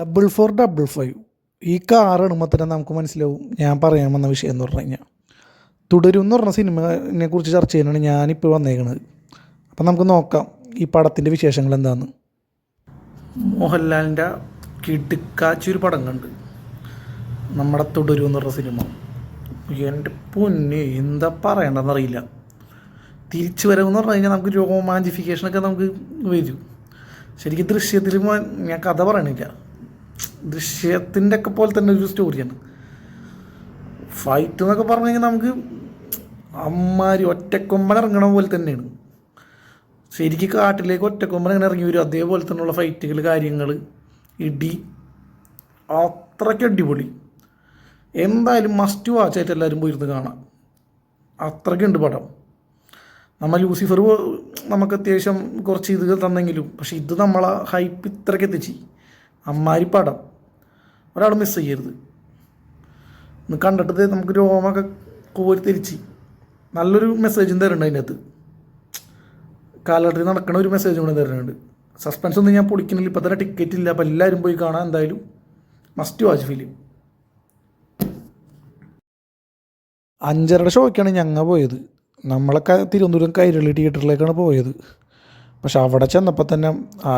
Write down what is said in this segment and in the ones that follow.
Double four double five ഈ car തന്നെ നമുക്ക് മനസ്സിലാവും. ഞാൻ പറയാൻ വന്ന വിഷയം എന്ന് പറഞ്ഞു കഴിഞ്ഞാൽ. തുടരും എന്ന് പറഞ്ഞ സിനിമയെ കുറിച്ച് ചർച്ച ചെയ്യാനാണ് ഞാനിപ്പോൾ വന്നേക്കുന്നത് അപ്പം നമുക്ക് നോക്കാം ഈ പടത്തിന്റെ വിശേഷങ്ങൾ എന്താണെന്ന് മോഹൻലാലിന്റെ കിടുക്കാച്ചൊരു പടം കണ്ട്. നമ്മുടെ തുടരും എന്ന് പറഞ്ഞ സിനിമ. എന്റെ പൊന്നെ എന്താ പറയണ്ടെന്നറിയില്ല തിരിച്ചു വരവെന്ന് പറഞ്ഞു കഴിഞ്ഞാൽ നമുക്ക് രോമാഞ്ചിഫിക്കേഷനൊക്കെ നമുക്ക് വരും. ശരിക്കും ദൃശ്യത്തിൽ ഞാൻ കഥ പറയണില്ല. ദൃശ്യത്തിന്റെ ഒക്കെ പോലെ തന്നെ ഒരു സ്റ്റോറിയാണ്. ഫൈറ്റ് എന്നൊക്കെ പറഞ്ഞു കഴിഞ്ഞാൽ നമുക്ക് അമ്മാരി ഒറ്റക്കൊമ്പൻ ഇറങ്ങണ പോലെ തന്നെയാണ്. ശരിക്കും കാട്ടിലേക്ക് ഒറ്റക്കൊമ്പൻ ഇങ്ങനെ ഇറങ്ങി വരും. അതേപോലെ തന്നെയുള്ള ഫൈറ്റുകൾ കാര്യങ്ങൾ ഇടി അത്രയ്ക്ക് അടിപൊളി. എന്തായാലും മസ്റ്റ് വാച്ച് ആയിട്ട് എല്ലാവരും പോയിരുന്ന് കാണാം. അത്രയ്ക്കുണ്ട് പടം. നമ്മൾ ലൂസിഫർ നമുക്ക് അത്യാവശ്യം കുറച്ച് ഇത് തന്നെങ്കിലും പക്ഷെ ഇത് നമ്മളെ ഹൈപ്പ് ഇത്രയ്ക്ക് എത്തിച്ച്. അമ്മാരി പടം ഒരാൾ മിസ് ചെയ്യരുത്. ഒന്ന് കണ്ടിട്ട് നമുക്ക് രോമൊക്കെ കോരി തിരിച്ച്. നല്ലൊരു മെസ്സേജും തരുന്നുണ്ട് അതിനകത്ത്. കാലഘട്ടത്തിൽ നടക്കുന്ന ഒരു മെസ്സേജും കൂടെ തരുന്നുണ്ട്. സസ്പെൻസ് ഒന്നും ഞാൻ പൊളിക്കുന്നില്ല. ഇപ്പം തന്നെ ടിക്കറ്റ് ഇല്ല. അപ്പോൾ എല്ലാവരും പോയി കാണാൻ എന്തായാലും. മസ്റ്റ് വാച്ച് ഫിലിം അഞ്ചരയുടെ ഷോയ്ക്കാണ് ഞങ്ങൾ പോയത്. നമ്മളൊക്കെ തിരുവനന്തപുരം കൈരളി തിയേറ്ററിലേക്കാണ് പോയത്. പക്ഷെ അവിടെ ചെന്നപ്പോൾ തന്നെ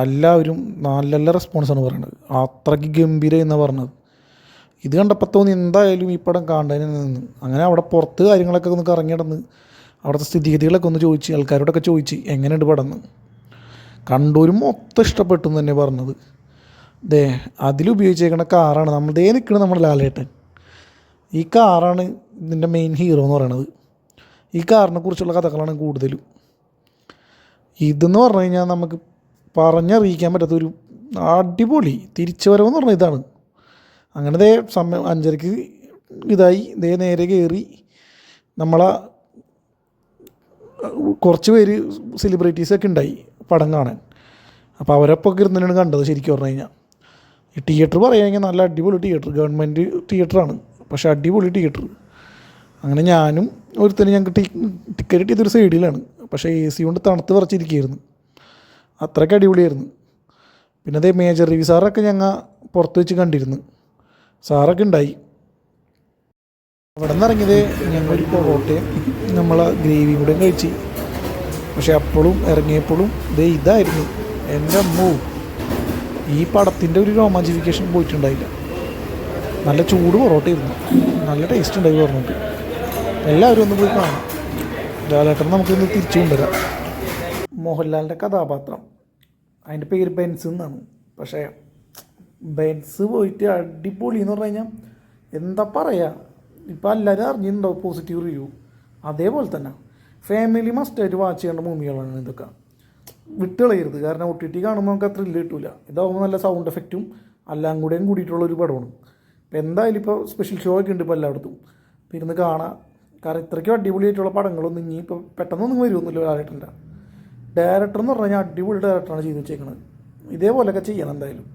എല്ലാവരും നല്ല നല്ല റെസ്പോൺസാണ് പറയുന്നത് അത്രയ്ക്ക് ഗംഭീര എന്ന് പറഞ്ഞത്. ഇത് കണ്ടപ്പോൾ തോന്നി എന്തായാലും ഈ പടം കാണാൻ നിന്ന്. അങ്ങനെ അവിടെ പുറത്ത് കാര്യങ്ങളൊക്കെ ഒന്ന് കറങ്ങി നടന്ന് അവിടുത്തെ സ്ഥിതിഗതികളൊക്കെ ഒന്ന് ചോദിച്ച് ആൾക്കാരോടൊക്കെ ചോദിച്ച് എങ്ങനെയുണ്ട് പടം എന്ന്. കണ്ടൂരും മൊത്തം ഇഷ്ടപ്പെട്ടു എന്ന് തന്നെ പറഞ്ഞത്. ദേ അതിലുപയോഗിച്ചേക്കണ കാറാണ് നമ്മൾ ദേ നിൽക്കുന്നത് നമ്മുടെ ലാലേട്ടൻ. ഈ കാറാണ് ഇതിന്റെ മെയിൻ ഹീറോ എന്ന് പറയണത്. ഈ കാറിനെ കുറിച്ചുള്ള കഥകളാണ് കൂടുതലും. ഇതെന്ന് പറഞ്ഞു കഴിഞ്ഞാൽ നമുക്ക് പറഞ്ഞറിയിക്കാൻ പറ്റാത്ത ഒരു അടിപൊളി തിരിച്ചു വരവെന്ന് പറഞ്ഞാൽ ഇതാണ്. അങ്ങനെ ദേ സമയം അഞ്ചരക്ക് ഇതായി. ദേ നേരെ കയറി. നമ്മളെ കുറച്ച് പേര് സെലിബ്രിറ്റീസൊക്കെ ഉണ്ടായി പടം കാണാൻ. അപ്പോൾ അവരൊപ്പം ഒക്കെ ഇരുന്നാണ് കണ്ടത് ശരിക്കും പറഞ്ഞു കഴിഞ്ഞാൽ. ഈ തിയേറ്റർ പറയുകയാണെങ്കിൽ നല്ല അടിപൊളി തിയേറ്റർ ഗവൺമെന്റ് തിയേറ്ററാണ് പക്ഷേ അടിപൊളി തിയേറ്റർ അങ്ങനെ ഞാനും ഒരുത്തന് ഞങ്ങൾക്ക് ടിക്കറ്റ് കിട്ടിയതൊരു സൈഡിലാണ് പക്ഷേ എ സി കൊണ്ട് തണുത്ത് പറിച്ചിരിക്കുകയായിരുന്നു. അത്രയ്ക്ക് അടിപൊളിയായിരുന്നു. പിന്നെ അതേ മേജർ രവി സാറൊക്കെ ഞങ്ങൾ പുറത്ത് വെച്ച് കണ്ടിരുന്നു. സാറൊക്കെ ഉണ്ടായി. അവിടെ നിന്ന് ഇറങ്ങിയത് ഞങ്ങളൊരു പൊറോട്ടയും നമ്മളെ ഗ്രേവി കൂടെ കഴിച്ച്. പക്ഷെ അപ്പോഴും ഇറങ്ങിയപ്പോഴും ദേ ഇതായിരുന്നു എന്റെ മൂ ഈ പടത്തിന്റെ ഒരു റോമാഞ്ചിഫിക്കേഷൻ പോയിട്ടുണ്ടായില്ല. നല്ല ചൂട് പൊറോട്ടയായിരുന്നു. നല്ല ടേസ്റ്റ് ഉണ്ടായി പറഞ്ഞിട്ട്. എല്ലാവരും ഒന്ന് പോയി കാണാം ലാലേട്ടൻ നമുക്കിന്ന് തിരിച്ചു കൊണ്ടുവരാം മോഹൻലാലിന്റെ കഥാപാത്രം. അതിന്റെ പേര് ബെൻസ് എന്നാണ്. പക്ഷേ ബെൻസ് പോയിട്ട് അടിപൊളി എന്ന് പറഞ്ഞു കഴിഞ്ഞാൽ എന്താ പറയുക ഇപ്പം എല്ലാവരും അറിഞ്ഞിട്ടുണ്ടാവും പോസിറ്റീവ് റിവ്യൂ അതേപോലെ തന്നെ ഫാമിലി മസ്റ്റായിട്ട് വാച്ച് ചെയ്യേണ്ട മൂവികളാണ് ഇതൊക്കെ. വിട്ടുകളയരുത് കാരണം ഒ ടി ടി കാണുമ്പോൾ നമുക്ക് അത്ര ഇല്ല കിട്ടില്ല ഇതാവുമ്പോൾ നല്ല സൗണ്ട് എഫക്റ്റും എല്ലാം കൂടെയും കൂടിയിട്ടുള്ള ഒരു പടമാണ്. ഇപ്പോൾ എന്തായാലും ഇപ്പോൾ സ്പെഷ്യൽ ഷോ ഒക്കെ ഉണ്ട് ഇപ്പോൾ എല്ലായിടത്തും. അപ്പം ഇരുന്ന് കാണാം. കാരണം ഇത്രയ്ക്കും അടിപൊളിയായിട്ടുള്ള പടങ്ങളൊന്നും ഇനി ഇപ്പോൾ പെട്ടെന്നൊന്നും വരുമൊന്നുമില്ല ഡയറക്ടറിന്റെ ഡയറക്ടർ എന്ന് പറഞ്ഞാൽ അടിപൊളി ഡയറക്ടറാണ് ചെയ്ത് വെച്ചേക്കുന്നത് ഇതേപോലെയൊക്കെ ചെയ്യണം എന്തായാലും.